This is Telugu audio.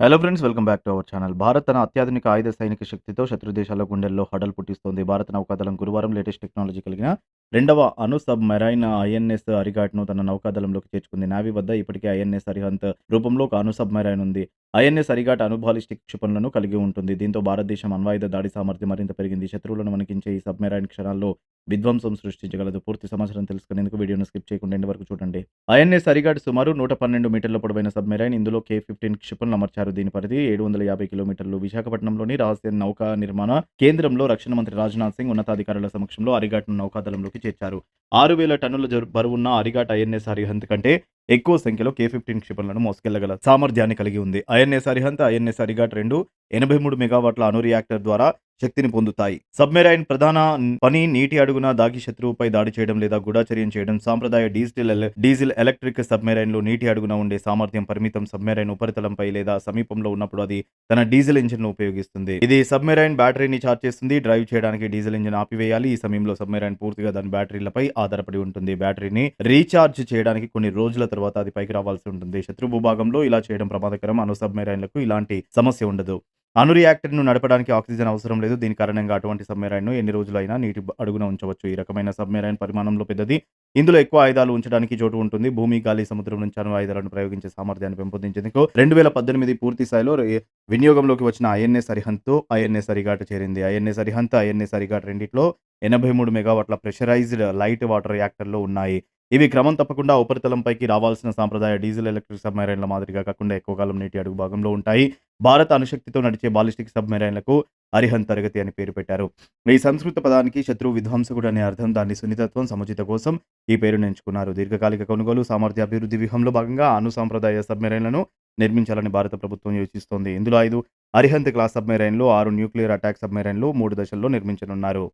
Hello friends welcome back to our channel Bharat తన అత్యాధునిక ఆయుధ సైనిక శక్తితో శత్రు దేశాల గుండెల్లో హడల్ పుట్టిస్తోంది. భారత నౌకాదళం గురువారం లేటెస్ట్ టెక్నాలజీ కలిగిన రెండవ అణు సబ్ మెరైన్ ఐఎన్ఎస్ అరిఘాట్ను తన నౌకాదళంలోకి చేర్చుకుంది. నావీ వద్ద ఇప్పటికే ఐఎన్ఎస్ అరిహంత్ రూపంలో ఒక అణు సబ్ మెరైన్ ఉంది ఐఎన్ఎస్ అరిఘాట్ అనుబాలిస్టిక్ క్షిపణులను కలిగి ఉంటుంది. దీంతో భారతదేశం అణ్వాయుధ దాడి సామర్థ్యం మరింత పెరిగింది. శత్రువులను వణికించే ఈ సబ్ మెరైన్ క్షణాల్లో విధ్వంసం సృష్టించగలదు. పూర్తి సమాచారం తెలుసుకునేందుకు వీడియోను స్కిప్ చేయకుండా ఎండ్ వరకు చూడండి. ఐఎన్ఎస్ సరిగాడు సుమారు నూట పన్నెండు మీటర్ల పొడవైన సబ్మెరైన్. ఇందులో కే ఫిఫ్టీన్ క్షిపణులు అమర్చారు. దీని పరిధి ఏడు వందల యాభై కిలోమీటర్లు. విశాఖపట్నంలోని రహస్య నౌకా నిర్మాణ కేంద్రంలో రక్షణ మంత్రి రాజ్నాథ్ సింగ్ ఉన్నతాధికారుల సమక్షంలో అరిఘాట్ను నౌకాదళంలోకి చేర్చారు. ఆరు వేల టన్నుల జరు- బరువున్న అరిఘాట్ ఐఎన్ఎస్ అరిహంత్ కంటే ఎక్కువ సంఖ్యలో కే ఫిఫ్టీన్ క్షిపణులను మోసుకెళ్ళగల సామర్థ్యాన్ని కలిగి ఉంది. ఐఎన్ఎస్ అరిహంత్ ఐఎన్ఎస్ అరిఘాట్ రెండు ఎనభై మూడు మెగావాట్ల అణు రియాక్టర్ ద్వారా శక్తిని పొందుతాయి. సబ్మెరైన్ ప్రధాన పని నీటి అడుగున దాగి శత్రువుపై దాడి చేయడం లేదా గూఢచర్యం చేయడం సాంప్రదాయ డీజిల్ డీజిల్ ఎలక్ట్రిక్ సబ్మెరైన్లు నీటి అడుగున ఉండే సామర్థ్యం పరిమితం సబ్మెరైన్ ఉపరితలంపై లేదా సమీపంలో ఉన్నప్పుడు అది తన డీజిల్ ఇంజిన్ను ఉపయోగిస్తుంది. ఇది సబ్మెరైన్ బ్యాటరీని ఛార్జ్ చేస్తుంది. డ్రైవ్ చేయడానికి డీజిల్ ఇంజిన్ ఆపివేయాలి. ఈ సమయంలో సబ్మెరైన్ పూర్తిగా దాని బ్యాటరీలపై ఆధారపడి ఉంటుంది. బ్యాటరీని రీఛార్జ్ చేయడానికి కొన్ని రోజుల తర్వాత అది పైకి రావాల్సి ఉంటుంది. శత్రు భూభాగంలో ఇలా చేయడం ప్రమాదకరం. అణు సబ్మెరైన్లకు ఇలాంటి సమస్య ఉండదు. అణు రియాక్టర్ను నడపడానికి ఆక్సిజన్ అవసరం లేదు. దీని కారణంగా అటువంటి సబ్మెరైన్ను ఎన్ని రోజులైనా నీటి అడుగున ఉంచవచ్చు. ఈ రకమైన సబ్మెరైన్ పరిమాణంలో పెద్దది. ఇందులో ఎక్కువ ఆయుధాలు ఉంచడానికి చోటు ఉంటుంది. భూమి గాలి సముద్రం నుంచి అణు ఆయుధాలను ప్రయోగించే సామర్థ్యాన్ని పెంపొందించేందుకు రెండు వేల పద్దెనిమిది పూర్తి స్థాయిలో వినియోగంలోకి వచ్చిన ఐఎన్ఏ సరిహద్దు ఐఎన్ఎస్ సరిఘాట్ చేరింది. ఐఎన్ఏ అరిహంత్ ఐఎన్ఎస్ సరిఘాట్ రెండిట్లో ఎనభై మూడు మెగావాట్ల ప్రెషరైజ్డ్ లైట్ వాటర్ రియాక్టర్లు ఉన్నాయి. ఇవి క్రమం తప్పకుండా ఉపరితలంపైకి రావాల్సిన సాంప్రదాయ డీజిల్ ఎలక్ట్రిక్ సబ్మెరైన్ల మాదిరిగా కాకుండా ఎక్కువ కాలం నీటి అడుగు భాగంలో ఉంటాయి. భారత అణుశక్తితో నడిచే బాలిస్టిక్ సబ్మెరైన్లకు అరిహన్ తరగతి అని పేరు పెట్టారు. ఈ సంస్కృత పదానికి శత్రు విధ్వంసకుడు అనే అర్థం దాని సున్నితత్వం సముచిత కోసం ఈ పేరును ఎంచుకున్నారు. దీర్ఘకాలిక కొనుగోలు సామర్థ్య అభివృద్ధి వ్యూహంలో భాగంగా అణు సాంప్రదాయ సబ్మెరైన్లను నిర్మించాలని భారత ప్రభుత్వం యోచిస్తోంది. ఇందులో ఐదు అరిహంత్ క్లాస్ సబ్మెరైన్లు ఆరు న్యూక్లియర్ అటాక్ సబ్మెరైన్లు మూడు దశల్లో నిర్మించనున్నారు.